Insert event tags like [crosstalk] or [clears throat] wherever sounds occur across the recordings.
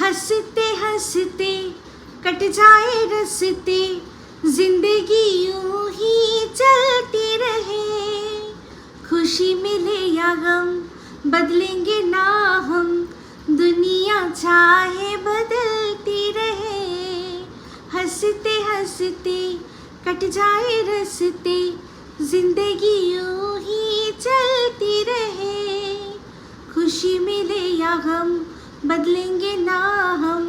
हँसते हँसते, कट जाए रस्ते, ज़िंदगी यूँ ही चलती रहे। खुशी मिले या गम, बदलेंगे ना हम। दुनिया चाहे बदलती रहे। हँसते हँसते, कट जाए रस्ते, ज़िंदगी यूँ ही चलती रहे। खुशी मिले या गम बदलेंगे ना हम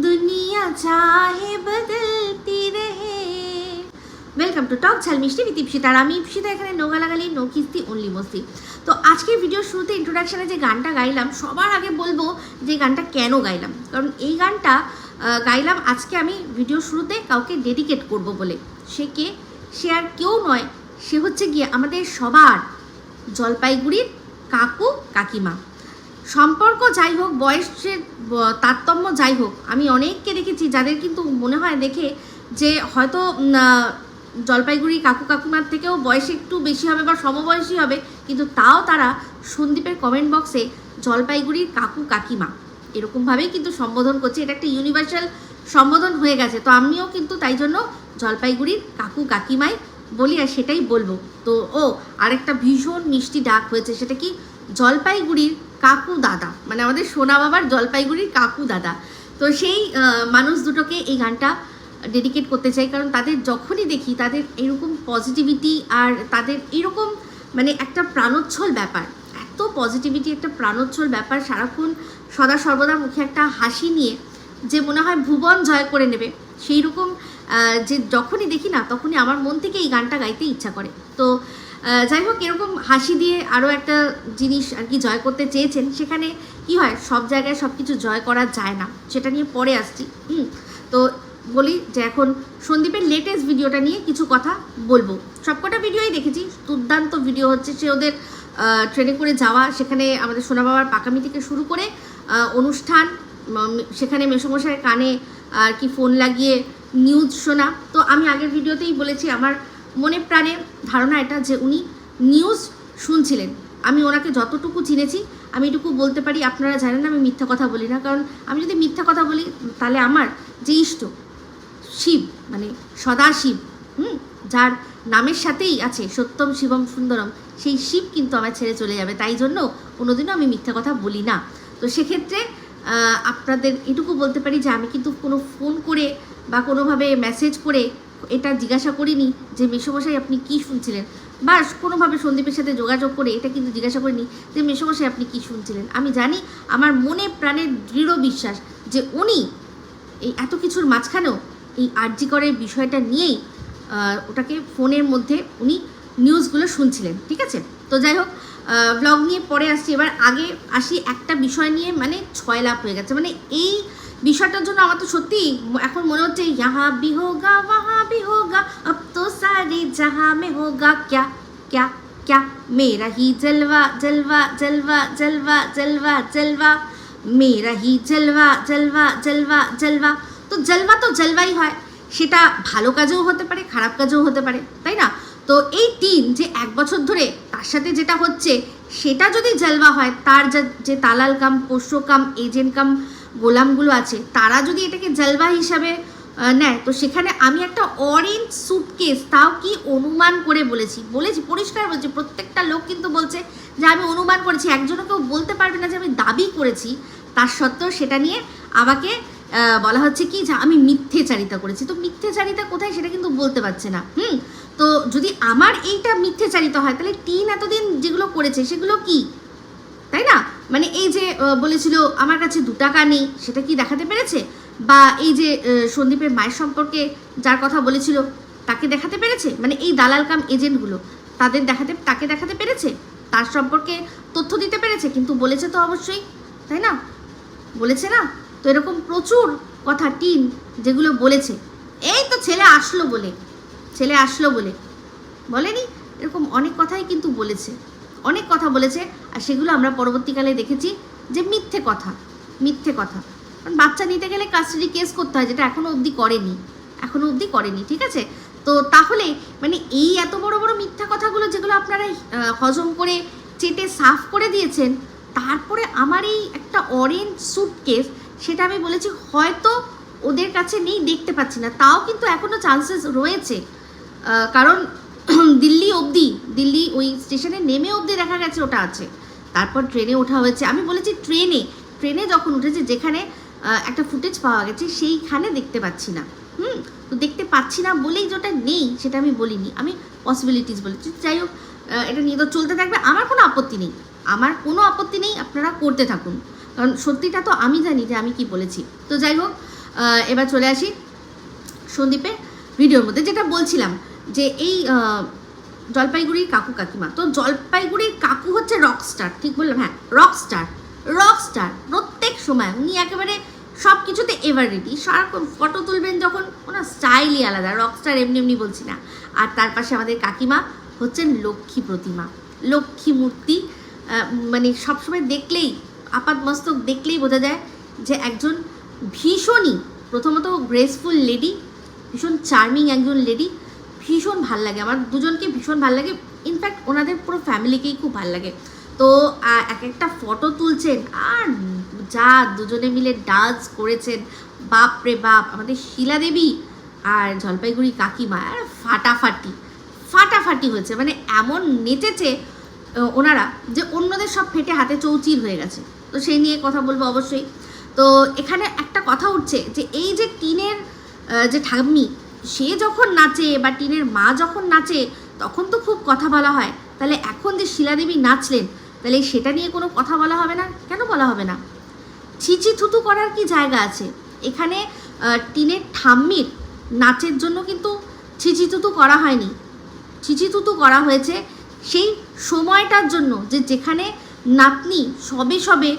दुनिया चाहे बदलती रहे ওয়েলকাম টু টক ঝাল মিষ্টি বিতি ইপসিতা আর আমি ইপসিতা এখানে নোগা লাগালি নো কিস্তি অনলি মস্তি তো আজকের ভিডিওর শুরুতে ইন্ট্রোডাকশানে যে গানটা গাইলাম সবার আগে বলবো যে এই গানটা কেন গাইলাম কারণ এই গানটা আহ, গাইলাম আজকে আমি ভিডিও শুরুতে কাউকে ডেডিকেট করব বলে সে কে সে আর কেউ নয় সে হচ্ছে গিয়ে আমাদের সবার জলপাইগুড়ির কাকু কাকিমা সম্পর্ক যাই হোক বয়সের তারতম্য যাই হোক আমি অনেককে দেখেছি যাদের কিন্তু মনে হয় দেখে যে হয়তো জলপাইগুড়ি কাকু কাকুমার থেকেও বয়স একটু বেশি হবে বা সমবয়সী হবে, কিন্তু তাও তারা সন্দীপের কমেন্ট বক্সে জলপাইগুড়ির কাকু কাকিমা। এরকমভাবেই কিন্তু সম্বোধন করছে। এটা একটা ইউনিভার্সাল সম্বোধন হয়ে গেছে। তো আমিও কিন্তু তাই জন্য জলপাইগুড়ির কাকু কাকিমাই বলি আর সেটাই বলব। তো ও আরেকটা ভীষণ মিষ্টি ডাক হয়েছে। সেটা কি? জলপাইগুড়ির কাকু দাদা মানে আমাদের সোনা বাবার জলপাইগুড়ির কাকু দাদা। তো সেই মানুষ দুটোকে এই গানটা ডেডিকেট করতে চাই, কারণ তাদের যখনই দেখি তাদের এরকম পজিটিভিটি আর তাদের এরকম মানে একটা প্রাণোচ্ছল ব্যাপার। এত পজিটিভিটি একটা প্রাণোচ্ছল ব্যাপার সারাক্ষণ সদা সর্বদা মুখে একটা হাসি নিয়ে যে মনে হয় ভুবন জয় করে নেবে সেই রকম যে যখনই দেখি না, তখনই আমার মন থেকে এই গানটা গাইতে ইচ্ছা করে। তো যাই হোক, এরকম হাসি দিয়ে আরও একটা জিনিস আর কি জয় করতে চেয়েছেন, সেখানে কি হয়, সব জায়গায় সব কিছু জয় করা যায় না, সেটা নিয়ে পরে আসছি, হুম। তো বলি যে এখন সন্দীপের লেটেস্ট ভিডিওটা নিয়ে কিছু কথা বলব। সবকটা ভিডিওই দেখেছি, দুর্দান্ত ভিডিও হচ্ছে সে ওদের ট্রেনে করে যাওয়া, সেখানে আমাদের সোনা বাবার পাকামি থেকে শুরু করে অনুষ্ঠান সেখানে মেসমশাইয়ের কানে আর কি ফোন লাগিয়ে নিউজ শোনা। তো আমি আগের ভিডিওতেই বলেছি, আমার মনে প্রাণে ধারণা এটা যে উনি নিউজ শুনছিলেন। আমি ওনাকে যতটুকু চিনেছি, আমি এটুকু বলতে পারি, আপনারা জানেন আমি মিথ্যা কথা বলি না। কারণ আমি যদি মিথ্যা কথা বলি, তাহলে আমার যে ইষ্ট শিব মানে সদাশিব, হুম, যার নামের সাথেই আছে সত্যম শিবম সুন্দরম, সেই শিব কিন্তু আমার ছেড়ে চলে যাবে। তাই জন্য কোনোদিনও আমি মিথ্যা কথা বলি না। তো সেক্ষেত্রে আপনাদের এটুকু বলতে পারি যে আমি কিন্তু কোনো ফোন করে বা কোনোভাবে মেসেজ করে এটা জিজ্ঞাসা করিনি যে মেসমশাই আপনি কি শুনছিলেন। বা কোনোভাবে সন্দীপের সাথে যোগাযোগ করে এটা কিন্তু জিজ্ঞাসা করিনি যে মেসমশাই আপনি কি শুনছিলেন। আমি জানি আমার মনে প্রাণের দৃঢ় বিশ্বাস যে উনি এই এত কিছুর মাঝখানেও এই আর্যিকরের বিষয়টা নিয়েই ওটাকে ফোনের মধ্যে উনি নিউজগুলো শুনছিলেন, ঠিক আছে? তো যাই হোক ব্লগ নিয়ে পরে আসছি। এবার আগে আসি একটা বিষয় নিয়ে মানে ছয় লাভ হয়ে গেছে। মানে এই বিষয়টার জন্য আমার তো সত্যি এখন মনে হচ্ছে, ইয়াহা বি হোগা, ওয়াহা বি হোগা, আব তো সারে জাহা মে হোগা, ক্যা ক্যা ক্যা, মেরা হি জলওয়া জলওয়া জলওয়া জলওয়া জলওয়া জলওয়া, মেরা হি জলওয়া জলওয়া জলওয়া জলওয়া। তো জলওয়া তো জলওয়াই হয়। সেটা ভালো কাজেও হতে পারে, খারাপ কাজেও হতে পারে, তাই না? তো এই টিম যে এক বছর ধরে তার সাথে যেটা হচ্ছে, সেটা যদি জলবা হয়, তার যা- যে তালাল কাম পোষ্য কাম, এজেন্ট কাম, গোলামগুলো আছে, তারা যদি এটাকে জলবা হিসাবে নেয়, তো সেখানে আমি একটা অরেঞ্জ সুটকেস তাও কি অনুমান করে বলেছি? বলেছি, পরিষ্কার বলছি, প্রত্যেকটা লোক কিন্তু বলছে যে আমি অনুমান করেছি, একজনও কেউ বলতে পারবে না যে আমি দাবি করেছি, তার সত্ত্বেও সেটা নিয়ে আমাকে বলা হচ্ছে কি যে আমি মিথ্যেচারিতা করেছি। তো মিথ্যেচারিতা কোথায় সেটা কিন্তু বলতে পারছে না। হুম? তো যদি আমার এইটা মিথ্যেচারিতা হয়, তাহলে টিন এতদিন যেগুলো করেছে, সেগুলো কি? তাই না? মানে এই যে বলেছিল আমার কাছে দু টাকা নেই, সেটা কি দেখাতে পেরেছে? বা এই যে সন্দীপের মায়ের সম্পর্কে যার কথা বলেছিল, তাকে দেখাতে পেরেছে? মানে এই দালাল কাম এজেন্টগুলো, তাদের দেখাতে, তাকে দেখাতে পেরেছে? তার সম্পর্কে তথ্য দিতে পেরেছে? কিন্তু বলেছে তো অবশ্যই, তাই না? বলেছে না? তো এরকম প্রচুর কথা টিন যেগুলো বলেছে। এই তো ছেলে আসলো বলে। ছেলে আসলো বলে। বলেনি? এরকম অনেক কথাই কিন্তু বলেছে। অনেক কথা বলেছে, আর সেগুলো আমরা পরবর্তীকালে দেখেছি যে মিথ্যে কথা মিথ্যে কথা। কারণ বাচ্চা নিতে গেলে কাস্টাডি কেস করতে হয়, যেটা এখনও অবধি করেনি এখনও অবধি করেনি, ঠিক আছে? তো তাহলে মানে এই এত বড় বড় মিথ্যা কথাগুলো যেগুলো আপনারা হজম করে, চেটে সাফ করে দিয়েছেন, তারপরে আমার এই একটা অরেঞ্জ স্যুটকেস সেটা আমি বলেছি হয়তো ওদের কাছে নেই, দেখতে পাচ্ছি না। তাও কিন্তু এখনও চান্সেস রয়েছে। কারণ [clears throat] দিল্লি অবধি, দিল্লি ওই স্টেশনে নেমে অবধি দেখা গেছে, ওটা আছে। তারপর ট্রেনে ওঠা হয়েছে। আমি বলেছি ট্রেনে ট্রেনে যখন উঠেছে, যেখানে একটা ফুটেজ পাওয়া গেছে, সেইখানে দেখতে পাচ্ছি না। হুম? তো দেখতে পাচ্ছি না বলেই যেটা নেই, সেটা আমি বলিনি। আমি পসিবিলিটিস বলেছি। যাই হোক এটা নিয়ে তো চলতে থাকবে। আমার কোনো আপত্তি নেই। আমার কোনো আপত্তি নেই, আপনারা করতে থাকুন। কারণ সত্যিটা তো আমি জানি যে আমি কি বলেছি। তো যাই হোক এবার চলে আসি সন্দীপের ভিডিওর মধ্যে। যেটা বলছিলাম যে এই জলপাইগুড়ির কাকু কাকিমা। তো জলপাইগুড়ির কাকু হচ্ছে রকস্টার ঠিক বললাম? হ্যাঁ রকস্টার রকস্টার প্রত্যেক সময়। উনি একেবারে সব কিছুতে এভার রেডি সারাক্ষণ ফটো তুলবেন যখন, ওনার স্টাইলই আলাদা। রকস্টার এমনি এমনি বলছি না। আর তার পাশে আমাদের কাকিমা হচ্ছেন লক্ষ্মী প্রতিমা। লক্ষ্মী মূর্তি মানে সবসময় দেখলেই আপাত মস্তক দেখলেই বোঝা যায় যে একজন ভীষণই, প্রথমত গ্রেসফুল লেডি ভীষণ চার্মিং একজন লেডি ভীষণ ভালো লাগে। আমার দুজনকে ভীষণ ভালো লাগে। ইনফ্যাক্ট ওনাদের পুরো ফ্যামিলিকেই খুব ভালো লাগে। তো এক একটা ফটো তুলছেন আর যা দুজনে মিলে ডান্স করেছেন। বাপ রে বাপ, আমাদের শিলা দেবী আর জলপাইগুড়ি কাকিমা। আর ফাটাফাটি ফাটাফাটি হয়েছে। মানে এমন নেচেছে ওনারা যে অন্যদের সব ফেটে হাতে চৌচির হয়ে গেছে। তো সেই নিয়ে কথা বলব অবশ্যই। তো এখানে একটা কথা উঠছে যে, এই যে টিনের যে ঠাম্মি সে যখন নাচে বা টিনের মা যখন নাচে, তখন তো খুব কথা বলা হয়। তাহলে এখন যে শিলাদেবী নাচলেন, তাহলে সেটা নিয়ে কোনো কথা বলা হবে না? কেন বলা হবে না? ছিচি থুতু করার কি জায়গা আছে? এখানে টিনের ঠাম্মির নাচের জন্য কিন্তু ছিচি থুতু করা হয়নি। ছিচি থুতু করা হয়েছে সেই সময়টার জন্য যে যেখানে নাতনি সবে সবে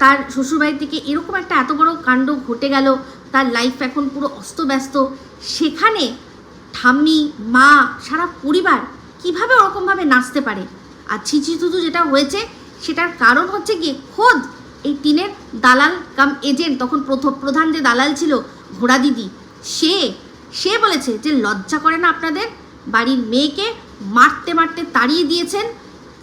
তার শ্বশুরবাড়ি থেকে এরকম একটা এত বড় কাণ্ড ঘটে গেল, তার লাইফ এখন পুরো অস্তব্যস্ত সেখানে ঠাম্মি, মা, সারা পরিবার কীভাবে ওরকমভাবে নাচতে পারে? আর ছিচি থুতু যেটা হয়েছে, সেটার কারণ হচ্ছে গিয়ে খোদ এই টিনের দালাল কাম এজেন্ট তখন প্রথম প্রধান যে দালাল ছিল ঘোড়া দিদি, সে সে বলেছে যে লজ্জা করে না আপনাদের? বাড়ির মেয়েকে মারতে মারতে তাড়িয়ে দিয়েছেন।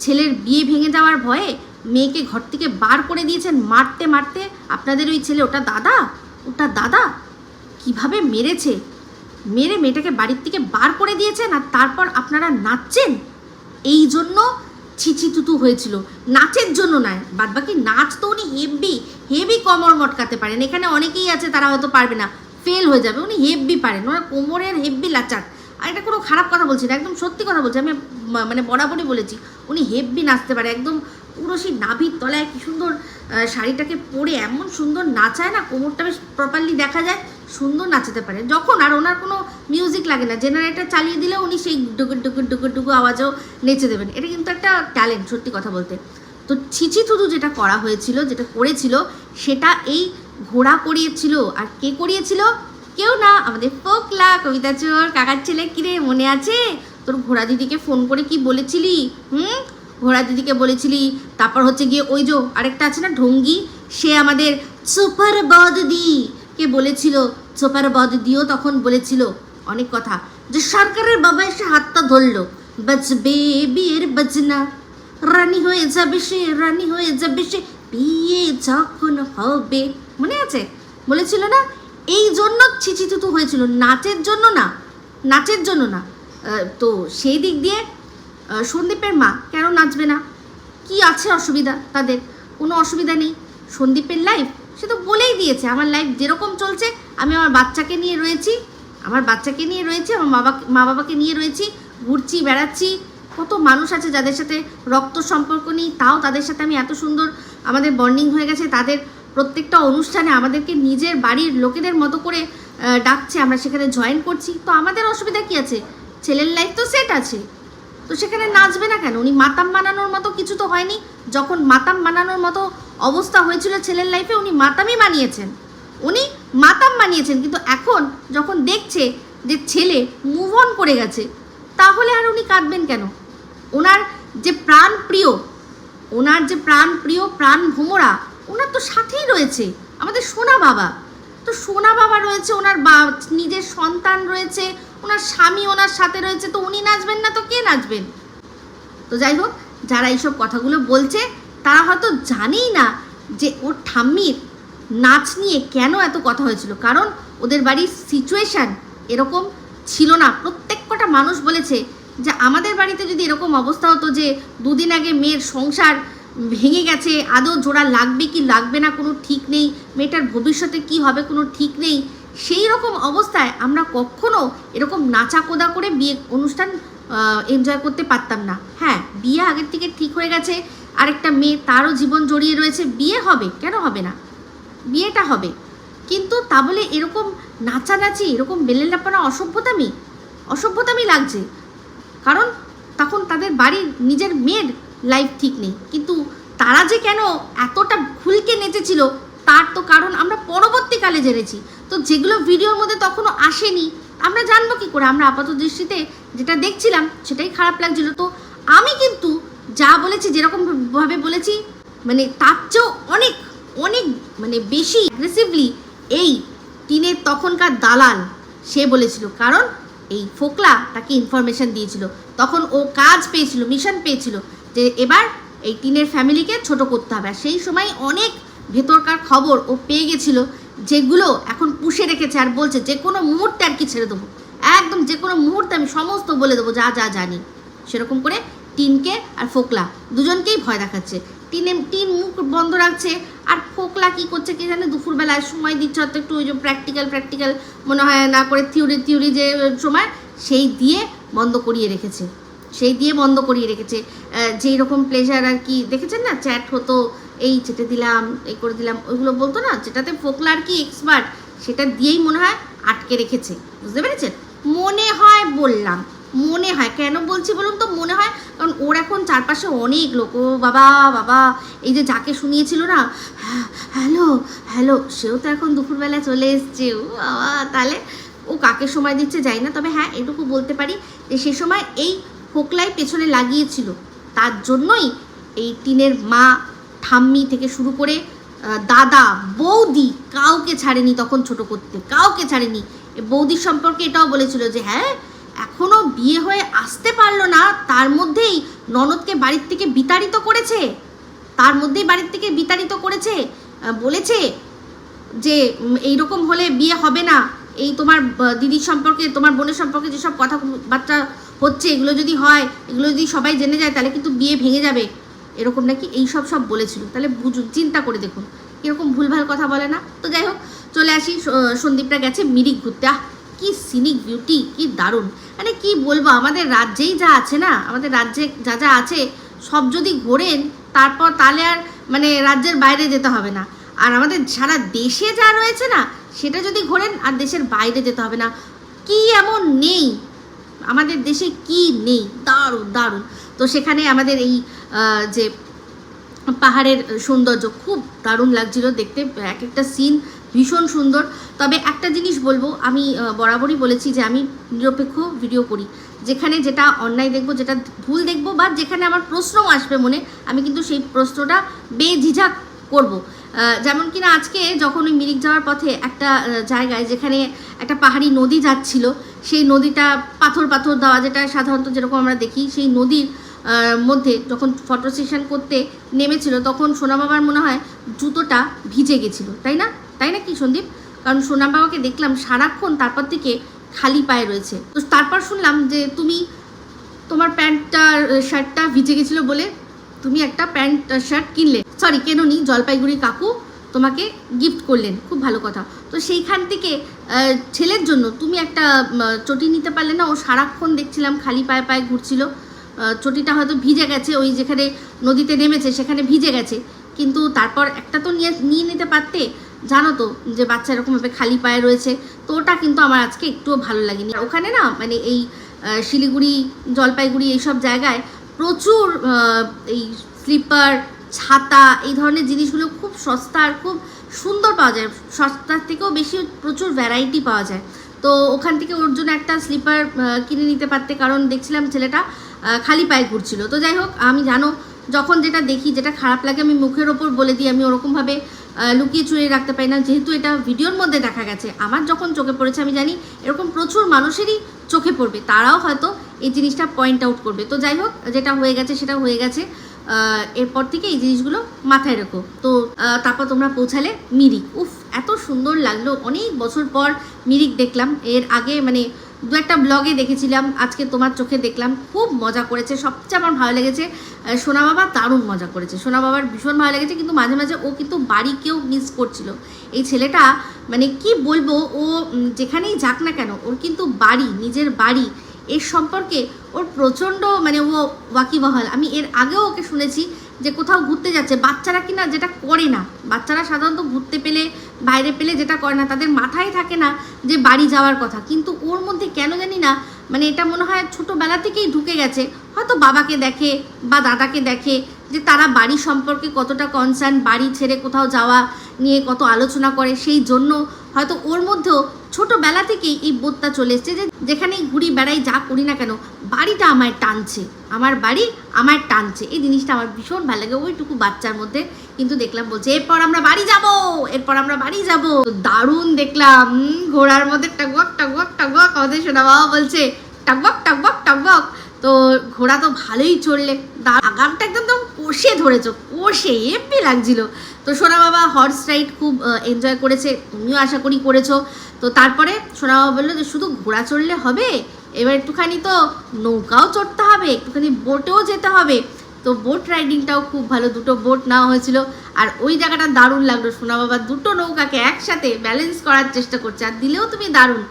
ছেলের বিয়ে ভেঙে যাওয়ার ভয়ে মেয়েকে ঘর থেকে বার করে দিয়েছেন। মারতে মারতে আপনাদের ওই ছেলে ওটা দাদা? ওটা দাদা? কীভাবে মেরেছে? মেরে মেয়েটাকে বাড়ির থেকে বার করে দিয়েছেন আর তারপর আপনারা নাচছেন? এই জন্য ছিচি তুতু হয়েছিল। নাচের জন্য নয়, বাদবাকি নাচ তো উনি হেভি হেভি কমর মটকাতে পারেন। এখানে অনেকেই আছে, তারা হয়তো পারবে না। ফেল হয়ে যাবে, উনি হেভি পারেন। ওনার কোমরের হেভি লাচার। আর এটা কোনো খারাপ কথা বলছি না, একদম সত্যি কথা বলছি। আমি মানে বরাবরই বলেছি, উনি হেভি নাচতে পারে। একদম পুরো সেই নাভির তলায় কি সুন্দর শাড়িটাকে পরে এমন সুন্দর নাচায় না, কোমরটা বেশ প্রপারলি দেখা যায়। সুন্দর নাচাতে পারে। যখন আর ওনার কোনো মিউজিক লাগে না জেনারেটর চালিয়ে দিলে উনি সেই ডুকুর ডুকুর ডুকুর ডুকু আওয়াজও নেচে দেবেন। এটা কিন্তু একটা ট্যালেন্ট সত্যি কথা বলতে। তো ছিচি থুতু যেটা করা হয়েছিল, যেটা করেছিল, সেটা এই ঘোড়া করিয়েছিল। আর কে করিয়েছিল? কেউ না, আমাদের ফোকলা, কবিতা চোর, কাকার ছেলে। কিরে, মনে আছে? তোর ঘোড়া দিদিকে ফোন করে কি বলেছিলি? হুম? ঘোড়া দিদিকে বলেছিলি, তারপর হচ্ছে গিয়ে ওই যে আরেকটা আছে না, ঢঙ্গি, সে আমাদের সুপার বদদি কে বলেছিল। সুপার বদদিও তখন বলেছিল অনেক কথা, যে সরকারের বাবা এসে হাতটা ধরলো। বাজবে বিয়ের বাজনা। রানী হয়ে যাবে সে, রানী হয়ে যাবে সে, বিয়ে যখন হবে। মনে আছে? বলেছিল না? এই জন্য ছিচিতুতু হয়েছিল। নাচের জন্য না, নাচের জন্য না। তো সেই দিক দিয়ে সন্দীপের মা কেন নাচবে না? কি আছে অসুবিধা তাদের? কোনো অসুবিধা নেই। সন্দীপের লাইফ সে তো বলেই দিয়েছে, আমার লাইফ যেরকম চলছে, আমি আমার বাচ্চাকে নিয়ে রয়েছি, আমার বাচ্চাকে নিয়ে রয়েছি, আমার মা বাবা মা বাবাকে নিয়ে রয়েছি, ঘুরছি, বেড়াচ্ছি, কত মানুষ আছে যাদের সাথে রক্ত সম্পর্ক নেই, তাও তাদের সাথে আমি এত সুন্দর আমাদের বন্ডিং হয়ে গেছে, তাদের প্রত্যেকটা অনুষ্ঠানে আমাদেরকে নিজের বাড়ির লোকেদের মতো করে ডাকছে, আমরা সেখানে জয়েন করছি, তো আমাদের অসুবিধা কি আছে? ছেলের লাইফ তো সেট আছে, তো সেখানে নাচবে না কেন? উনি মাতাম বানানোর মতো কিছু তো হয়নি, যখন মাতাম বানানোর মতো অবস্থা হয়েছিল ছেলের লাইফে উনি মাতামই বানিয়েছেন। উনি মাতাম বানিয়েছেন, কিন্তু এখন যখন দেখছে যে ছেলে মুভ অন করে গেছে, তাহলে আর উনি কাঁদবেন কেন? ওনার যে প্রাণ প্রিয় ওনার যে প্রাণ প্রিয়, প্রাণ ভোমরা ওনার তো সাথেই রয়েছে, আমাদের সোনা বাবা। তো সোনা বাবা রয়েছে ওনার বা, নিজের সন্তান রয়েছে ওনার স্বামী ওনার সাথে রয়েছে, তো উনি নাচবেন না, তো কে নাচবেন? তো যাই হোক, যারা এইসব কথাগুলো বলছে তারা হয়তো জানেই না যে ওর ঠাম্মির নাচ নিয়ে কেন এত কথা হয়েছিল। কারণ ওদের বাড়ির সিচুয়েশান এরকম ছিল না। প্রত্যেক কটা মানুষ বলেছে যে আমাদের বাড়িতে যদি এরকম অবস্থা হতো যে দুদিন আগে মেয়ের সংসার ভেঙে গেছে, আদৌ জোড়া লাগবে কি লাগবে না, কোনো ঠিক নেই, মেয়েটার ভবিষ্যতে কি হবে, কোনো ঠিক নেই সেই রকম অবস্থায় আমরা কখনো এরকম নাচা কোদা করে বিয়ে অনুষ্ঠান এনজয় করতে পারতাম না। হ্যাঁ বিয়ে আগের থেকে ঠিক হয়ে গেছে। আরেকটা মেয়ে তারও জীবন জড়িয়ে রয়েছে। বিয়ে হবে, কেন হবে না? বিয়েটা হবে। কিন্তু তা বলে এরকম নাচানাচি, এরকম বেলেলাপানা অসভ্যতামি অসভ্যতামি লাগছে। কারণ তখন তাদের বাড়ির নিজের মেয়ের লাইফ ঠিক নেই। কিন্তু তারা যে কেন এতটা খুলকে নেচেছিল, তার তো কারণ আমরা পরবর্তীকালে জেনেছি। তো যেগুলো ভিডিওর মধ্যে তখনও আসেনি আমরা জানব কি করে? আমরা আপাত দৃষ্টিতে যেটা দেখছিলাম, সেটাই খারাপ লাগছিল। তো আমি কিন্তু যা বলেছি, যেরকম ভাবে বলেছি মানে তার চেয়েও অনেক অনেক মানে বেশি অ্যাগ্রেসিভলি এই টিনের তখনকার দালাল সে বলেছিল। কারণ এই ফোকলা তাকে ইনফরমেশন দিয়েছিল। তখন ও কাজ পেয়েছিল মিশন পেয়েছিল যে এবার এই টিনের ফ্যামিলিকে ছোট করতে হবে। আর সেই সময় অনেক ভেতরকার খবর ও পেয়ে গেছিল যেগুলো এখন পুষে রেখেছে আর বলছে, যে কোনো মুহূর্তে আর কি ছেড়ে দেবো। একদম যে কোনো মুহূর্তে আমি সমস্ত বলে দেবো, যা যা জানি সেরকম করে টিনকে আর ফোকলা দুজনকেই ভয় দেখাচ্ছে। টিনে টিন মুখ বন্ধ রাখছে, আর ফোকলা কি করছে কি জানে? দুপুরবেলায় সময় দিচ্ছে, হয়তো একটু ওই যে প্র্যাকটিক্যাল প্র্যাকটিক্যাল মনে হয় না করে থিওরি থিওরি যে সময় সেই দিয়ে বন্ধ করিয়ে রেখেছে। সেই দিয়ে বন্ধ করিয়ে রেখেছে। যেই রকম প্লেজার আর কি, দেখেছেন না? চ্যাট হতো এই চেটে দিলাম এই করে দিলাম ওইগুলো বলতো না যেটাতে ফোকলা আর কি এক্সপার্ট সেটা দিয়েই মনে হয় আটকে রেখেছে। বুঝতে পেরেছেন? মনে হয় বললাম মনে হয়। কেন বলছি বলুন তো? মনে হয় কারণ ওর এখন চারপাশে অনেক লোক। ও বাবা বাবা এই যে যাকে শুনিয়েছিল না হ্যাঁ, হ্যালো হ্যালো। সেও তো এখন দুপুরবেলা চলে এসছে। ও বাবা তাহলে ও কাকে সময় দিচ্ছে যাই না তবে হ্যাঁ এটুকু বলতে পারি যে সে সময় এই ফোকলাই পেছনে লাগিয়েছিল। তার জন্যই এই টিনের মা ঠাম্মি থেকে শুরু করে দাদা, বৌদি কাউকে ছাড়েনি তখন ছোট করতে, কাউকে ছাড়েনি। বৌদির সম্পর্কে এটাও বলেছিল যে হ্যাঁ এখনও বিয়ে হয়ে আসতে পারল না, তার মধ্যেই ননদকে বাড়ির থেকে বিতাড়িত করেছে, তার মধ্যেই বাড়ির থেকে বিতাড়িত করেছে বলেছে যে এই রকম হলে বিয়ে হবে না, এই তোমার দিদির সম্পর্কে, তোমার বোনের সম্পর্কে যেসব কথাবার্তা হচ্ছে, এগুলো যদি হয়, এগুলো যদি সবাই জেনে যায়, তাহলে কিন্তু বিয়ে ভেঙে যাবে। এরকম নাকি এই সব সব বলেছিল। তাহলে বুঝুন, চিন্তা করে দেখুন। এরকম ভুলভাল কথা বলে না। তো যাই হোক, চলে আসি স- সন্দীপরা গেছে মিরিক ঘুরতে। আহ, কি সিনিক বিউটি কি দারুণ। মানে কি বলব, আমাদের রাজ্যেই যা আছে না, আমাদের রাজ্যে যা যা আছে, সব যদি ঘোরেন, তারপর তাহলে আর মানে রাজ্যের বাইরে যেতে হবে না। আর আমাদের সারা দেশে যা রয়েছে না, সেটা যদি ঘোরেন, আর দেশের বাইরে যেতে হবে না। কি এমন নেই? আমাদের দেশে কি নেই? দারুণ দারুণ। তো সেখানে আমাদের এই যে পাহাড়ের সৌন্দর্য খুব দারুণ লাগছিল দেখতে। এক একটা সিন ভীষণ সুন্দর। তবে একটা জিনিস বলব, আমি বরাবরই বলেছি যে আমি নিরপেক্ষ ভিডিও করি। যেখানে যেটা অন্যায় দেখব, যেটা ভুল দেখব বা যেখানে আমার প্রশ্ন আসবে মনে, আমি কিন্তু সেই প্রশ্নটা বেঝিঝাক করব। যেমন কিনা আজকে যখন ওই মিরিক যাওয়ার পথে একটা জায়গায় যেখানে একটা পাহাড়ি নদী যাচ্ছিল, সেই নদীটা পাথর পাথর দেওয়া, যেটা সাধারণত যেরকম আমরা দেখি, সেই নদীর মধ্যে যখন ফটো সেশন করতে নেমেছিল, তখন সোনা বাবার মনে হয় জুতোটা ভিজে গেছিল। তাই না? তাই না কি সন্দীপ? কারণ সোনা বাবাকে দেখলাম সারাক্ষণ তারপর থেকে খালি পায়ে রয়েছে। তো তারপর শুনলাম যে তুমি তোমার প্যান্টটা শার্টটা ভিজে গেছিল বলে তুমি একটা প্যান্ট শার্ট কিনলে। সরি কেননি জলপাইগুড়ি কাকু তোমাকে গিফট করলেন। খুব ভালো কথা। তো সেইখান থেকে ছেলের জন্য তুমি একটা চটি নিতে পারলে না? ও সারাক্ষণ দেখছিলাম, খালি পায়ে পায়ে ঘুরছিল। চটিটা হয়তো ভিজে গেছে, ওই যেখানে নদীতে নেমেছে সেখানে ভিজে গেছে। কিন্তু তারপর একটা তো নিয়ে নিয়ে নিতে পারতে। জানো তো যে বাচ্চা এরকমভাবে খালি পায়ে রয়েছে। তো ওটা কিন্তু আমার আজকে একটুও ভালো লাগেনি। ওখানে না মানে এই শিলিগুড়ি, জলপাইগুড়ি এইসব জায়গায় প্রচুর এই স্লিপার ছাতা, এই ধরনের জিনিসগুলো খুব সস্তা আর খুব সুন্দর পাওয়া যায়। সস্তার থেকেও বেশি প্রচুর ভ্যারাইটি পাওয়া যায়। তো ওখান থেকে ওর জন্য একটা স্লিপার কিনে নিতে পারতে কারণ দেখছিলাম ছেলেটা খালি পায়ে ঘুরছিল। তো যাই হোক, আমি জানো, যখন যেটা দেখি, যেটা খারাপ লাগে, আমি মুখের ওপর বলে দিই, আমি ওরকমভাবে লুকিয়ে চুরিয়ে রাখতে পারি না। যেহেতু এটা ভিডিওর মধ্যে দেখা গেছে, আমার যখন চোখে পড়েছে, আমি জানি এরকম প্রচুর মানুষেরই চোখে পড়বে। তারাও হয়তো এই জিনিসটা পয়েন্ট আউট করবে। তো যাই হোক, যেটা হয়ে গেছে, সেটা হয়ে গেছে। এরপর থেকে এই জিনিসগুলো মাথায় রেখো। তো তারপর তোমরা পৌঁছালে মিরিক। উফ, এত সুন্দর লাগল। অনেক বছর পর মিরিক দেখলাম। এর আগে মানে দু একটা ব্লগে দেখেছিলাম, আজকে তোমার চোখে দেখলাম। খুব মজা করেছে, সবচেয়ে আমার ভালো লেগেছে সোনা বাবা দারুণ মজা করেছে। সোনা বাবার ভীষণ ভালো লেগেছে, কিন্তু মাঝে মাঝে ও কিন্তু বাড়িকেও মিস করছিল। এই ছেলেটা মানে কি বলব, ও যেখানেই যাক না কেন, ওর কিন্তু বাড়ি, নিজের বাড়ি। এর সম্পর্কে ওর প্রচণ্ড মানে ও ওয়াকিবহাল। আমি এর আগেও ওকে শুনেছি যে কোথাও ঘুরতে যাচ্ছে, বাচ্চারা কিনা যেটা করে না। বাচ্চারা সাধারণত ঘুরতে পেলে, বাইরে পেলে যেটা করে না, তাদের মাথায় থাকে না যে বাড়ি যাওয়ার কথা। কিন্তু ওর মধ্যে কেন জানি না মানে এটা মনে হয় ছোটোবেলা থেকেই ঢুকে গেছে। হয়তো বাবাকে দেখে বা দাদাকে দেখে যে তারা বাড়ি সম্পর্কে কতটা কনসার্ন বাড়ি ছেড়ে কোথাও যাওয়া নিয়ে কত আলোচনা করে, সেই জন্য হয়তো ওর মধ্যেও ছোটোবেলা থেকেই এই বোধটা চলে এসছে যে যেখানেই ঘুরি বেড়াই যা করি না কেন, বাড়িটা আমায় টানছে। আমার বাড়ি আমায় টানছে। এই জিনিসটা আমার ভীষণ ভালো লাগে। ওইটুকু বাচ্চার মধ্যে কিন্তু দেখলাম বলছে, এরপর আমরা বাড়ি যাব! এরপর আমরা বাড়ি যাব! দারুণ দেখলাম। ঘোড়ার মধ্যে টাকবক টাকবক টাকবক আমাদের সোনা বাবা বলছে, টাকবক টাকবক টাকবক! তো ঘোড়া তো ভালোই চড়লে। আগামটা একদম একদম কষে ধরেছ, কষে এমনি লাগছিল। তো সোনা বাবা হর্স রাইড খুব এনজয় করেছে, তুমিও আশা করি করেছ। তো তারপরে সোনা বাবা বলল যে, শুধু ঘোড়া চড়লে হবে? এবার একটুখানি তো নৌকাও চড়তে হবে, একটুখানি বোটেও যেতে হবে। তো বোট রাইডিংটাও খুব ভালো, দুটো বোট নেওয়া হয়েছিল। আর ওই জায়গাটা দারুণ লাগল, সোনা বাবা দুটো নৌকাকে একসাথে ব্যালেন্স করার চেষ্টা করছে। আর দিলেও তুমি দারুণ।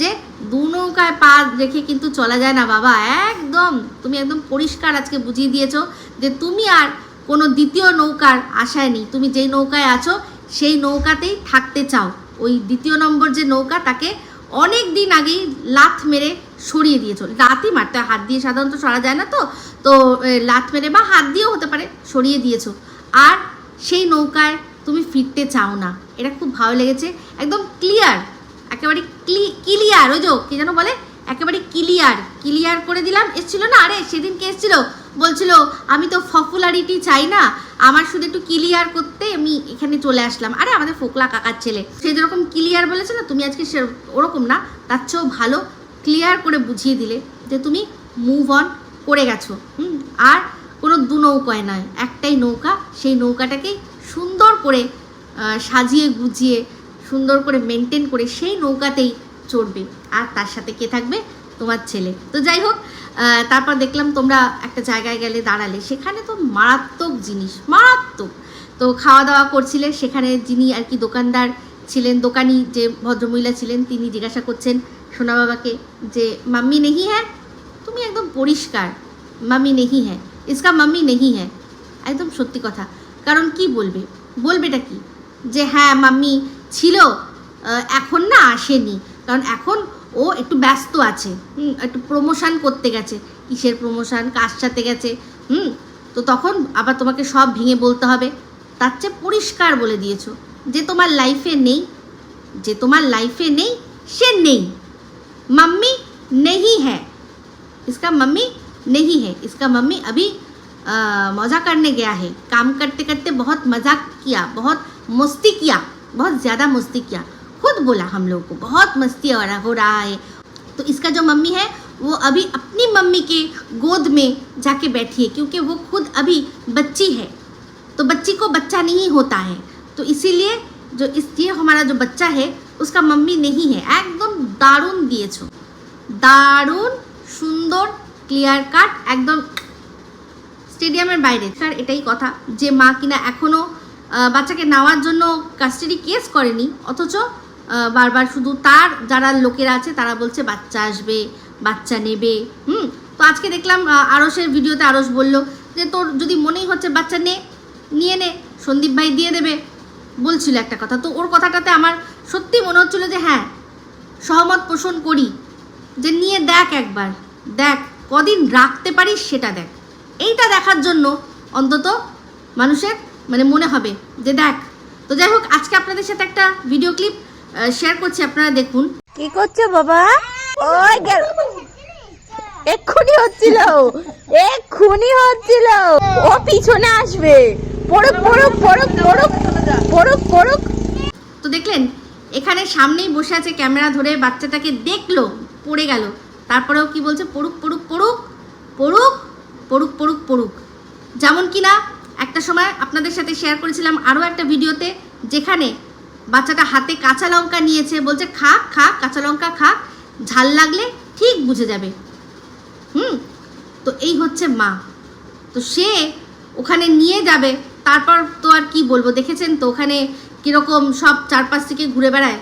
যে দু নৌকায় পা রেখে কিন্তু চলা যায় না বাবা একদম। তুমি একদম পরিষ্কার আজকে বুঝিয়ে দিয়েছ যে তুমি আর কোনো দ্বিতীয় নৌকার আশায় নেই। তুমি যেই নৌকায় আছো সেই নৌকাতেই থাকতে চাও। ওই দ্বিতীয় নম্বর যে নৌকা তাকে অনেক দিন আগেই লাথ মেরে সরিয়ে দিয়েছ। লাথই মারতে হয়, হাত দিয়ে সাধারণত সরা যায় না তো? তো লাথ মেরে বা হাত দিয়েও হতে পারে সরিয়ে দিয়েছ। আর সেই নৌকায় তুমি ফিরতে চাও না। এটা খুব ভালো লেগেছে একদম ক্লিয়ার একেবারে ক্লিয়ার, ওই যে কি যেন বলে? একেবারে ক্লিয়ার ক্লিয়ার করে দিলাম। এসছিল না? আরে সেদিনকে এসছিল? বলছিল, আমি তো পপুলারিটি চাই না। আমার শুধু একটু ক্লিয়ার করতে আমি এখানে চলে আসলাম। আরে, আমাদের ফোকলা কাকার ছেলে। সে যেরকম ক্লিয়ার বলেছে না, তুমি আজকে সে ওরকম না। তার চেয়েও ভালো, ক্লিয়ার করে বুঝিয়ে দিলে যে তুমি মুভ অন করে গেছো। হুম? আর কোনো দু নৌকায় নয়, একটাই নৌকা। সেই নৌকাটাকেই সুন্দর করে সাজিয়ে গুজিয়ে সুন্দর করে মেনটেন করে সেই নৌকাতেই চড়বে। আর তার সাথে কে থাকবে? তোমার ছেলে। তো যাই হোক তারপর দেখলাম তোমরা একটা জায়গায় গেলে দাঁড়ালে। সেখানে তো মারাত্মক জিনিস, মারাত্মক। তো খাওয়া দাওয়া করছিলে, সেখানে যিনি আর কি দোকানদার ছিলেন, দোকানি যে ভদ্রমহিলা ছিলেন, তিনি জিজ্ঞাসা করছেন সোনা বাবাকে যে, মাম্মি নেহি হ্যাঁ? তুমি একদম পরিষ্কার। মাম্মি নেহি হ্যাঁ। ইসকা মাম্মি নেহি হ্যাঁ। একদম সত্যি কথা। কারণ কি বলবে? বলবেটা কি? যে হ্যাঁ মাম্মি ছিল আহ, এখন না আসেনি কারণ এখন ও একটু ব্যস্ত আছে হুম একটু প্রমোশন করতে গেছে কিসের প্রমোশন কার সাথে গেছে হুম তো তখন আবার তোমাকে সব ভেঙে বলতে হবে তার চেয়ে পরিষ্কার বলে দিয়েছো যে তোমার লাইফে নেই যে তোমার লাইফে নেই সে নেই मम्मी नहीं है इसका मम्मी नहीं है इसका मम्मी अभी अ, मौजा करने गया है काम करते करते बहुत मजाक किया बहुत मस्ती किया बहुत ज़्यादा मस्ती किया खुद बोला हम लोग को बहुत मस्ती हो रहा हो रहा है तो इसका जो मम्मी है वो अभी अपनी मम्मी के गोद में जाके बैठी है क्योंकि वो खुद अभी बच्ची है तो बच्ची को बच्चा नहीं होता है तो इसीलिए जो इस ये हमारा जो बच्चा है उसका मम्मी नहीं है एकदम দারুণ দিয়েছো দারুণ সুন্দর ক্লিয়ার কাট একদম স্টেডিয়ামের বাইরে স্যার এটাই কথা যে মা কিনা এখনও বাচ্চাকে নেওয়ার জন্য কাস্টাডি কেস করেনি, অথচ বারবার শুধু তার যারা লোকেরা আছে তারা বলছে বাচ্চা আসবে, বাচ্চা নেবে, হুম? তো আজকে দেখলাম আরসের ভিডিওতে আরস বলল যে, তোর যদি মনেই হচ্ছে বাচ্চা নে, নিয়ে নে, সন্দীপ ভাই দিয়ে দেবে। বলছিল একটা কথা। তো ওর কথাটাতে আমার সত্যি মনে হচ্ছিল যে হ্যাঁ সহমত পোষণ করি, যে নিয়ে দেখ একবার, দেখ কদিন রাখতে পারিস সেটা দেখ। এইটা দেখার জন্য অন্তত মানুষের মানে মনে হবে যে দেখ তো যাই হোক আজকে আপনাদের সাথে একটা ভিডিও ক্লিপ শেয়ার করছি আপনারা দেখুন। কি করছ বাবা? ওই গেল। এক্ষুনি হচ্ছিল। এক্ষুনি হচ্ছিল। ও পিছনে আসবে। পড়ুক পড়ুক পড়ুক পড়ুক পড়ুক পড়ুক। তো দেখলেন এখানে সামনেই বসে আছে ক্যামেরা ধরে বাচ্চাটাকে দেখল পড়ে গেল। তারপরেও কি বলছে? পড়ুক পড়ুক পড়ুক পড়ুক পড়ুক পড়ুক পড়ুক। যেমন কিনা একটা সময় আপনাদের সাথে শেয়ার করেছিলাম আরও একটা ভিডিওতে, যেখানে বাচ্চাটা হাতে কাঁচা লঙ্কা নিয়েছে, বলছে, খা খা, কাঁচা লঙ্কা খা, ঝাল লাগলে ঠিক বুঝে যাবে। হুম? তো এই হচ্ছে মা। তো সে ওখানে নিয়ে যাবে। তারপর তো আর কি বলব, দেখেছেন তো, ওখানে কীরকম সব চারপাশ থেকে ঘুরে বেড়ায়।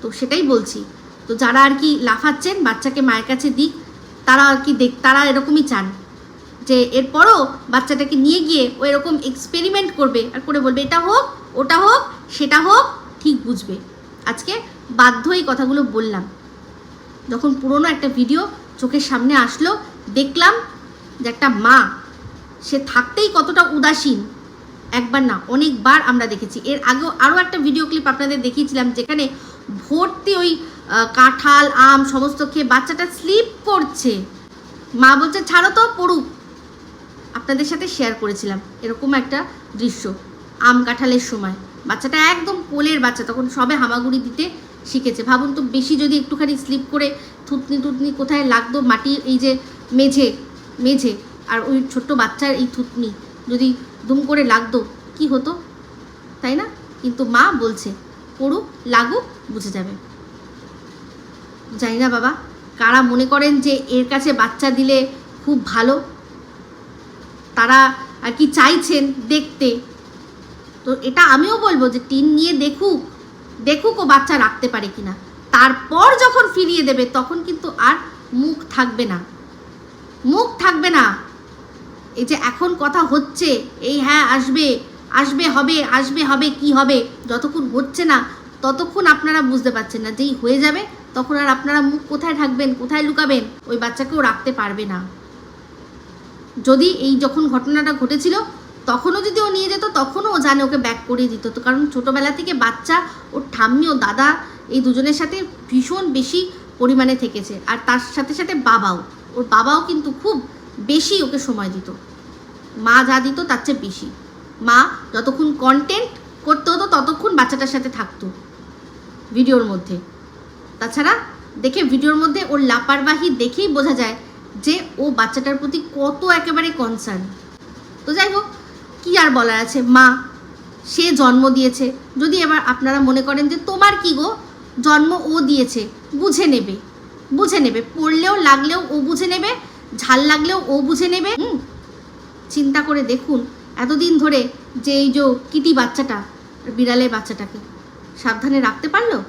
তো সেটাই বলছি। তো যারা আর কি লাফাচ্ছেন, বাচ্চাকে মায়ের কাছে দিক, তারা আর কি দেখ, তারা এরকমই চান। যে এরপরও বাচ্চাটাকে নিয়ে গিয়ে ও এরকম এক্সপেরিমেন্ট করবে আর করে বলবে, এটা হোক, ওটা হোক, সেটা হোক, ঠিক বুঝবে। আজকে বাধ্য এই কথাগুলো বললাম। যখন পুরনো একটা ভিডিও চোখের সামনে আসলো, দেখলাম যে একটা মা, সে থাকতেই কতটা উদাসীন। একবার না, অনেকবার আমরা দেখেছি। এর আগেও আরও একটা ভিডিও ক্লিপ আপনাদের দেখিয়েছিলাম, যেখানে ভর্তি ওই কাঁঠাল, আম, সমস্ত খেয়ে বাচ্চাটা স্লিপ করছে। মা বলছে, ছাড়ো তো, পড়ুক। আপনাদের সাথে শেয়ার করেছিলাম। এরকম একটা দৃশ্য, আম কাঁঠালের সময়। বাচ্চাটা একদম কোলের বাচ্চা, তখন সবে হামাগুড়ি দিতে শিখেছে। ভাবুন তো, বেশি যদি একটুখানি স্লিপ করে থুতনি টুতনি কোথায় লাগতো মাটি এই যে মেঝে মেঝে, আর ওই ছোট্ট বাচ্চার এই থুতনি যদি দুম করে লাগতো, কি হতো? তাই না? কিন্তু মা বলছে পড়ুক লাগুক বুঝে যাবে। জানি না বাবা, কারা মনে করেন যে এর কাছে বাচ্চা দিলে খুব ভালো? তারা আর কি চাইছেন দেখতে। তো এটা আমিও বলব যে টিন নিয়ে দেখুক দেখুক ও বাচ্চা রাখতে পারে কিনা। তারপর যখন ফিরিয়ে দেবে তখন কিন্তু আর মুখ থাকবে না। মুখ থাকবে না। এই যে এখন কথা হচ্ছে, এই হ্যাঁ আসবে আসবে, হবে আসবে, হবে, কি হবে, যতক্ষণ হচ্ছে না, ততক্ষণ আপনারা বুঝতে পারছেন না। যেই হয়ে যাবে, তখন আর আপনারা মুখ কোথায় থাকবেন, কোথায় লুকাবেন, ওই বাচ্চাকেও রাখতে পারবে না। যদি এই যখন ঘটনাটা ঘটেছিল, তখনও যদি ও নিয়ে যেত, তখনও ও জানে ওকে ব্যাক করিয়ে দিত। তো কারণ ছোটোবেলা থেকে বাচ্চা, ওর ঠাম্মি, ও দাদা এই দুজনের সাথে ভীষণ বেশি পরিমাণে থেকেছে। আর তার সাথে সাথে বাবাও। ওর বাবাও কিন্তু খুব বেশি ওকে সময় দিত। মা যা দিত তার চেয়ে বেশি। মা যতক্ষণ কন্টেন্ট করতে হতো, ততক্ষণ বাচ্চাটার সাথে থাকতো ভিডিওর মধ্যে। তাছাড়া দেখে ভিডিওর মধ্যে ওর লাপারবাহি দেখেই বোঝা যায় যে ও বাচ্চাটার প্রতি কত একেবারে কনসার্ন তো যাই হোক, কী আর বলার আছে? মা, সে জন্ম দিয়েছে। যদি এবার আপনারা মনে করেন যে তোমার কি গো? জন্ম ও দিয়েছে, বুঝে নেবে। বুঝে নেবে। পড়লেও লাগলেও ও বুঝে নেবে, ঝাল লাগলেও ও বুঝে নেবে। হুম? চিন্তা করে দেখুন এতদিন ধরে যে এই যে কিটি বাচ্চাটা, বিড়ালের বাচ্চাটাকে, সাবধানে রাখতে পারল?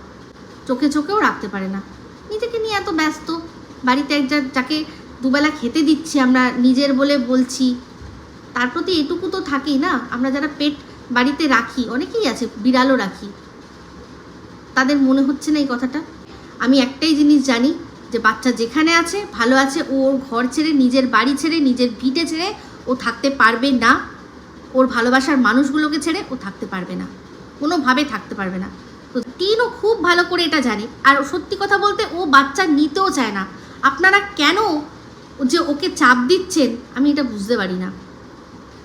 চোখে চোখেও রাখতে পারে না। নিজেকে নিয়ে এত ব্যস্ত। বাড়িতে এক যা- যাকে দুবেলা খেতে দিচ্ছি, আমরা নিজের বলে বলছি। তার প্রতি এটুকু তো থাকেই না, আমরা যারা পেট বাড়িতে রাখি, অনেকেই আছে, বিড়ালও রাখি। তাদের মনে হচ্ছে না এই কথাটা? আমি একটাই জিনিস জানি, যে বাচ্চা যেখানে আছে, ভালো আছে ওর ঘর ছেড়ে, নিজের বাড়ি ছেড়ে, নিজের ভিটে ছেড়ে ও থাকতে পারবে না। ওর ভালোবাসার মানুষগুলোকে ছেড়ে ও থাকতে পারবে না। কোনোভাবে থাকতে পারবে না। তো টিনও খুব ভালো করে এটা জানে। আর সত্যি কথা বলতে ও বাচ্চা নিতেও চায় না। আপনারা কেন যে ওকে চাপ দিচ্ছেন, আমি এটা বুঝতে পারি না।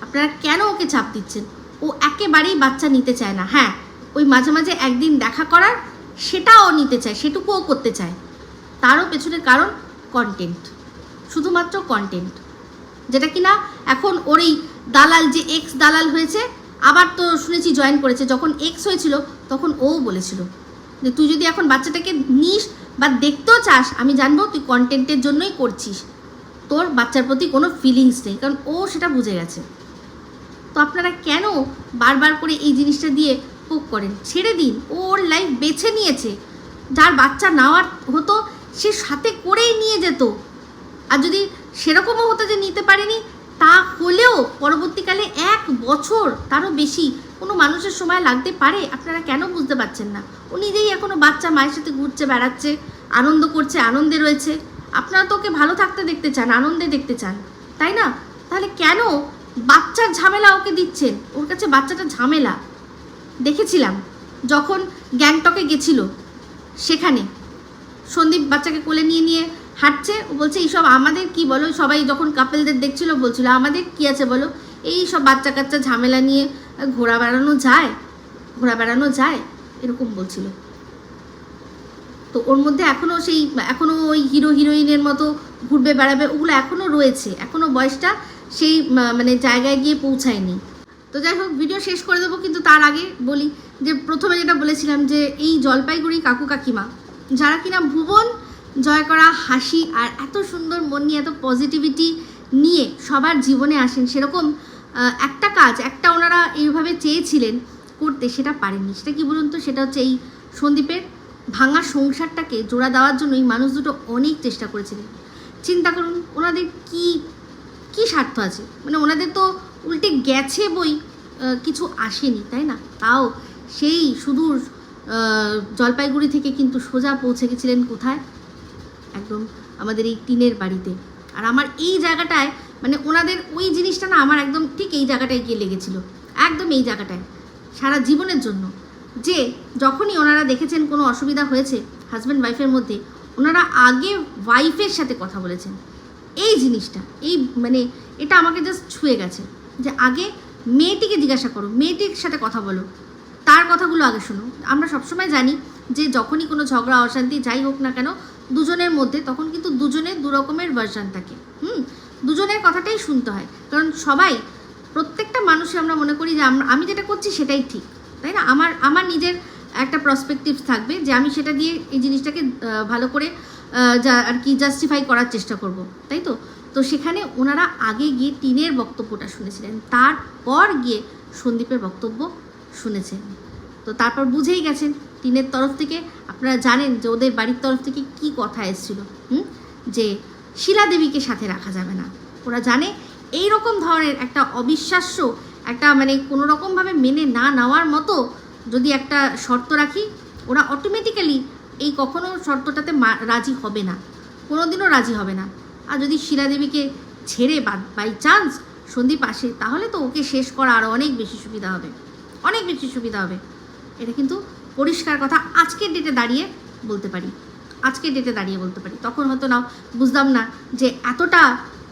আপনারা কেন ওকে চাপ দিচ্ছেন? ও একেবারেই বাচ্চা নিতে চায় না। হ্যাঁ ওই মাঝে মাঝে একদিন দেখা করার সেটাও নিতে চায় সেটুকুও করতে চায়। তারও পেছনের কারণ কন্টেন্ট শুধুমাত্র কন্টেন্ট যেটা কি না এখন ওর এই দালাল যে এক্স দালাল হয়েছে, আবার তো শুনেছি জয়েন করেছে, যখন এক্স হয়েছিল, তখন ও বলেছিল যে, তুই যদি এখন বাচ্চাটাকে নিস বা দেখতেও চাস, আমি জানব তুই কন্টেন্টের জন্যই করছিস। তোর বাচ্চার প্রতি কোনো ফিলিংস নেই, কারণ ও সেটা বুঝে গেছে। তো আপনারা কেন বারবার করে এই জিনিসটা দিয়ে পোক করেন? ছেড়ে দিন, ও ওর লাইফ বেছে নিয়েছে। যার বাচ্চা নেওয়ার হতো, সে সাথে করেই নিয়ে যেত। আর যদি সেরকমও হতো যে নিতে পারেনি, তা হলেও পরবর্তীকালে এক বছর তারও বেশি কোনো মানুষের সময় লাগতে পারে, আপনারা কেন বুঝতে পারছেন না? ও নিজেই এখনও বাচ্চা, মায়ের সাথে ঘুরছে, বেড়াচ্ছে, আনন্দ করছে, আনন্দে রয়েছে। আপনারা তো ওকে ভালো থাকতে দেখতে চান, আনন্দে দেখতে চান, তাই না? তাহলে কেন বাচ্চার ঝামেলা ওকে দিচ্ছেন? ওর কাছে বাচ্চাটা ঝামেলা। দেখেছিলাম, যখন গ্যাংটকে গেছিল সেখানে, সন্দীপ বাচ্চাকে কোলে নিয়ে নিয়ে হাঁটছে, ও বলছে, এইসব আমাদের কি বলো? সবাই যখন কাপেলদের দেখছিল, বলছিল, আমাদের কি আছে বলো? এই সব বাচ্চা কাচ্চা ঝামেলা নিয়ে ঘোরা বেড়ানো যায় ঘোরা বেড়ানো যায়? এরকম বলছিল। তো ওর মধ্যে এখনও সেই এখনও ওই হিরো, হিরোইনের মতো ঘুরবে, বেড়াবে, ওগুলো এখনও রয়েছে। এখনও বয়সটা সেই মানে জায়গায় গিয়ে পৌঁছায়নি। তো যাই হোক ভিডিও শেষ করে দেবো, কিন্তু তার আগে বলি যে প্রথমে যেটা বলেছিলাম যে এই জলপাইগুড়ি কাকু কাকিমা, যারা কিনা ভুবন, জয় করা, হাসি আর এত সুন্দর মন নিয়ে, এত পজিটিভিটি নিয়ে সবার জীবনে আসেন, সেরকম একটা কাজ, একটা ওনারা এইভাবে চেয়েছিলেন করতে, সেটা পারেননি। সেটা কি বলুন তো? সেটা হচ্ছে এই সন্দীপের ভাঙা সংসারটাকে জোড়া দেওয়ার জন্য এই মানুষ দুটো অনেক চেষ্টা করেছিলেন চিন্তা করুন, ওনাদের কি কি স্বার্থ আছে? মানে ওনাদের তো উল্টে গেছে বই কিছু আসেনি, তাই না? তাও সেই সুদূর জলপাইগুড়ি থেকে কিন্তু সোজা পৌঁছে গেছিলেন কোথায়? একদম আমাদের এই টিনের বাড়িতে। আর আমার এই জায়গাটায় মানে ওনাদের ওই জিনিসটা না আমার একদম ঠিক এই জায়গাটায় গিয়ে লেগেছিল। একদম এই জায়গাটায়, সারা জীবনের জন্য। যে যখনই ওনারা দেখেছেন কোনো অসুবিধা হয়েছে হাজব্যান্ড ওয়াইফের মধ্যে, ওনারা আগে ওয়াইফের সাথে কথা বলেছেন। এই জিনিসটা, এই মানে এটা আমাকে জাস্ট ছুঁয়ে গেছে যে আগে মেয়েটিকে জিজ্ঞাসা করো, মেয়েটির সাথে কথা বলো, তার কথাগুলো আগে শোনো। আমরা সবসময় জানি যে যখনই কোনো ঝগড়া, অশান্তি যাই হোক না কেন, দুজনের মধ্যে তখন কিন্তু দুজনের দু রকমের ভার্সান থাকে। হুম? দুজনের কথাটাই শুনতে হয়। কারণ সবাই, প্রত্যেকটা মানুষে আমরা মনে করি যে আমি যেটা করছি সেটাই ঠিক। তাই না? আমার আমার নিজের একটা প্রসপেক্টিভ থাকবে যে আমি সেটা দিয়ে এই জিনিসটাকে ভালো করে যা আর কি জাস্টিফাই করার চেষ্টা করব, তাই তো? তো সেখানে ওনারা আগে গিয়ে টিনের বক্তব্যটা শুনেছিলেন, তারপর গিয়ে সন্দীপের বক্তব্য শুনেছেন। তো তারপর বুঝেই গেছেন টিনের তরফ থেকে, আপনারা জানেন যে ওদের বাড়ির তরফ থেকে কি কথা এসেছিল, হুম? যে শিলাদেবীকে সাথে রাখা যাবে না। ওরা জানে এই রকম ধরনের একটা অবিশ্বাস্য একটা মানে কোনো রকমভাবে মেনে না নেওয়ার মতো যদি একটা শর্ত রাখি, ওরা অটোমেটিক্যালি এই কখনো শর্তটাতে রাজি হবে না। কোনোদিনও রাজি হবে না। আর যদি শিলা দেবীকে ছেড়ে বাই চান্স সন্দীপ আসে, তাহলে তো ওকে শেষ করা আরও অনেক বেশি সুবিধা হবে। অনেক বেশি সুবিধা হবে। এটা কিন্তু পরিষ্কার কথা আজকের ডেটে দাঁড়িয়ে বলতে পারি। আজকের ডেটে দাঁড়িয়ে বলতে পারি। তখন হয়তো না বুঝতাম না যে এতটা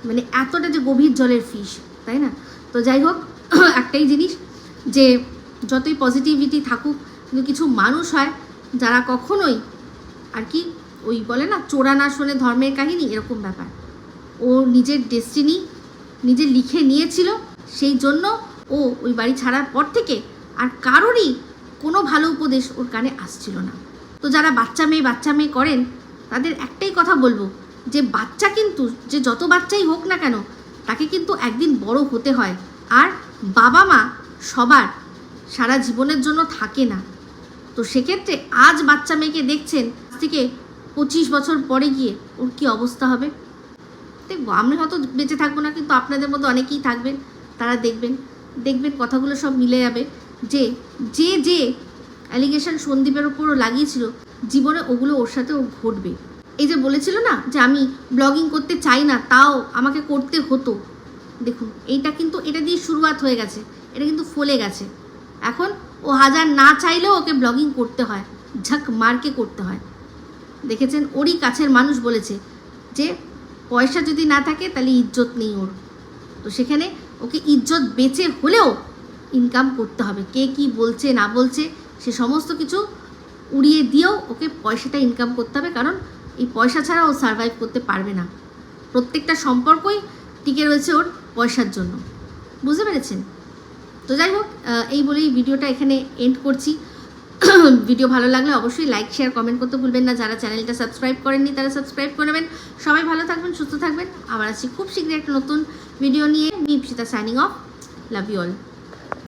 মানে এতটা যে গভীর জলের ফিশ তাই না? তো যাই হোক [coughs] একটাই জিনিস যে যতই পজিটিভিটি থাকুক, কিন্তু কিছু মানুষ হয় যারা কখনোই আর কি ওই বলে না, চোরা না শোনে ধর্মের কাহিনী, এরকম ব্যাপার। ও নিজের ডেস্টিনি নিজে লিখে নিয়েছিল, সেই জন্য ও ওই বাড়ি ছাড়ার পর থেকে আর কারোরই কোনো ভালো উপদেশ ওর কানে আসছিল না। তো যারা বাচ্চা মেয়ে বাচ্চা মেয়ে করেন, তাদের একটাই কথা বলব যে বাচ্চা কিন্তু, যে যত বাচ্চাই হোক না কেন, তাকে কিন্তু একদিন বড় হতে হয়। আর বাবা মা সবার সারা জীবনের জন্য থাকে না। তো সেক্ষেত্রে আজ বাচ্চা মেয়েকে দেখছেন, আজ থেকে পঁচিশ বছর পরে গিয়ে ওর কী অবস্থা হবে? দেখব, আমরা হয়তো বেঁচে থাকব না, কিন্তু আপনাদের মধ্যে অনেকেই থাকবেন, তারা দেখবেন। দেখবেন কথাগুলো সব মিলে যাবে যে যে যে অ্যালিগেশন সন্দীপের ওপরও লাগিয়েছিল, জীবনে ওগুলো ওর সাথে ও ঘটবে। এই যে বলেছিল না যে, আমি ব্লগিং করতে চাই না, তাও আমাকে করতে হতো। দেখুন, এইটা কিন্তু, এটা দিয়ে শুরুয়াত হয়ে গেছে, এটা কিন্তু ফলে গেছে। এখন ও হাজার না চাইলেও ওকে ব্লগিং করতে হয়, ঝাক মারকে করতে হয়। দেখেছেন, ওরই কাছের মানুষ বলেছে যে, পয়সা যদি না থাকে, তাহলে ইজ্জত নেই ওর। তো সেখানে ওকে ইজ্জত বেচে হলেও ইনকাম করতে হবে। কে কি বলছে, না বলছে, সে সমস্ত কিছু উড়িয়ে দিয়েও ওকে পয়সাটা ইনকাম করতে হবে, কারণ এই পয়সা ছাড়া ও সার্ভাইভ করতে পারবে না। প্রত্যেকটা সম্পর্কই টিকে রয়েছে ওর পয়সার জন্য। বুঝতে পেরেছেন? তো যাই হোক এই বলেই ভিডিওটা এখানে এন্ড করছি। [clears throat] ভিডিও ভালো লাগলে অবশ্যই লাইক শেয়ার কমেন্ট করতে ভুলবেন না। যারা চ্যানেলটা সাবস্ক্রাইব করেননি, তারা সাবস্ক্রাইব করে নেবেন। সবাই ভালো থাকবেন, সুস্থ থাকবেন। আবার আছি খুব শীঘ্রই একটা নতুন ভিডিও নিয়ে। Nipsita signing off love you all